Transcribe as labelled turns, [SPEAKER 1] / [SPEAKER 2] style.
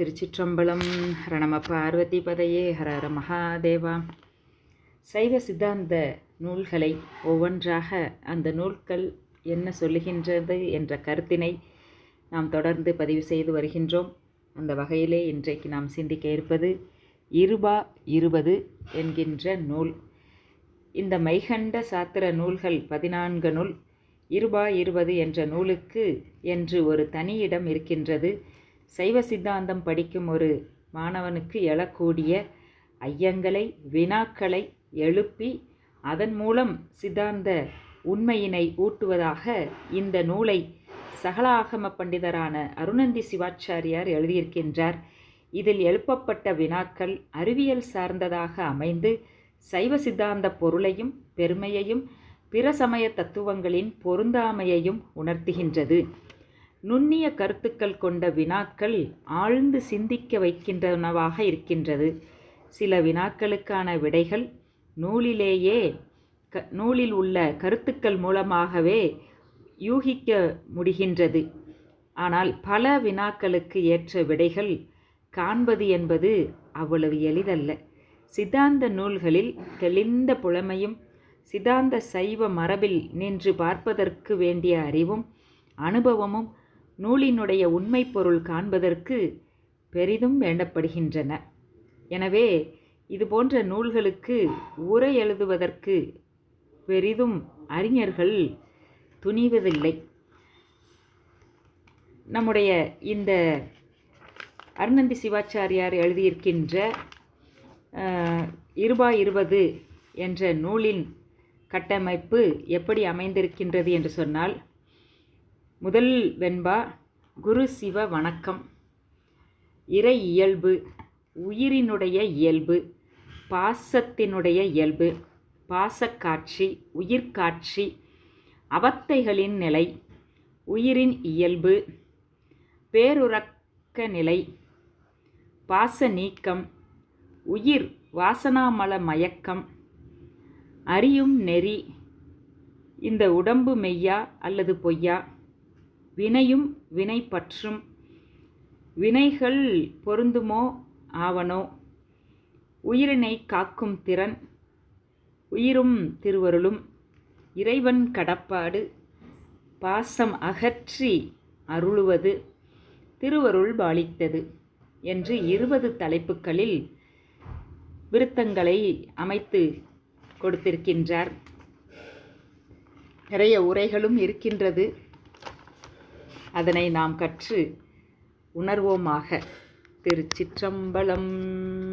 [SPEAKER 1] திருச்சிற்றம்பலம் ஹரணம பார்வதி பதையே ஹரஹர மகாதேவா. சைவ சித்தாந்த நூல்களை ஒவ்வொன்றாக அந்த நூல்கள் என்ன சொல்லுகின்றது என்ற கருத்தினை நாம் தொடர்ந்து பதிவு செய்து வருகின்றோம். அந்த வகையிலே இன்றைக்கு நாம் சிந்திக்க இருப்பது இருபா இருபது என்கின்ற நூல். இந்த மைகண்ட சாத்திர நூல்கள் பதினான்கு நூல். இருபா இருபது என்ற நூலுக்கு என்று ஒரு தனி இடம் இருக்கின்றது. சைவ சித்தாந்தம் படிக்கும் ஒரு மாணவனுக்கு எழக்கூடிய ஐயங்களை வினாக்களை எழுப்பி அதன் மூலம் சித்தாந்த உண்மையினை ஊட்டுவதாக இந்த நூலை சகலாகம பண்டிதரான அருணந்தி சிவாச்சாரியார் எழுதியிருக்கின்றார். இதில் எழுப்பப்பட்ட வினாக்கள் அறிவியல் சார்ந்ததாக அமைந்து சைவ சித்தாந்த பொருளையும் பெருமையையும் பிற சமய தத்துவங்களின் பொருந்தாமையையும் உணர்த்துகின்றது. நுண்ணிய கருத்துக்கள் கொண்ட வினாக்கள் ஆழ்ந்து சிந்திக்க வைக்கின்றனவாக இருக்கின்றது. சில வினாக்களுக்கான விடைகள் நூலிலேயே க நூலில் உள்ள கருத்துக்கள் மூலமாகவே யூகிக்க முடிகின்றது. ஆனால் பல வினாக்களுக்கு ஏற்ற விடைகள் காண்பது என்பது அவ்வளவு எளிதல்ல. சித்தாந்த நூல்களில் தெளிந்த புலமையும் சித்தாந்த சைவ மரபில் நின்று பார்ப்பதற்கு வேண்டிய அறிவும் அனுபவமும் நூலினுடைய உண்மை பொருள் காண்பதற்கு பெரிதும் வேண்டப்படுகின்றன. எனவே இதுபோன்ற நூல்களுக்கு உரை எழுதுவதற்கு பெரிதும் அறிஞர்கள் துணிவதில்லை. நம்முடைய இந்த அருணந்தி சிவாச்சாரியார் எழுதியிருக்கின்ற இருபா இருபது என்ற நூலின் கட்டமைப்பு எப்படி அமைந்திருக்கின்றது என்று சொன்னால் முதல் வெண்பா குரு சிவ வணக்கம். இறை இயல்பு உயிரினுடைய இயல்பு பாசத்தினுடைய இயல்பு பாசக்காட்சி உயிர்காட்சி அவத்தைகளின் நிலை உயிரின் இயல்பு பேருறக்க நிலை பாச நீக்கம் உயிர் வாசனாமல மயக்கம் அறியும் நெறி இந்த உடம்பு மெய்யா அல்லது பொய்யா? வினையும் வினை பற்றும் வினைகள் பொருந்துமோ ஆவனோ? உயிரினை காக்கும் திறன் உயிரும் திருவருளும். இறைவன் கடப்பாடு பாசம் அகற்றி அருளுவது திருவருள் பாலித்தது என்று இருபது தலைப்புகளில் விருத்தங்களை அமைத்து கொடுத்திருக்கின்றார். நிறைய உரைகளும் இருக்கின்றது. அதனை நாம் கற்று உணர்வோமாக. திருச்சிற்றம்பலம்.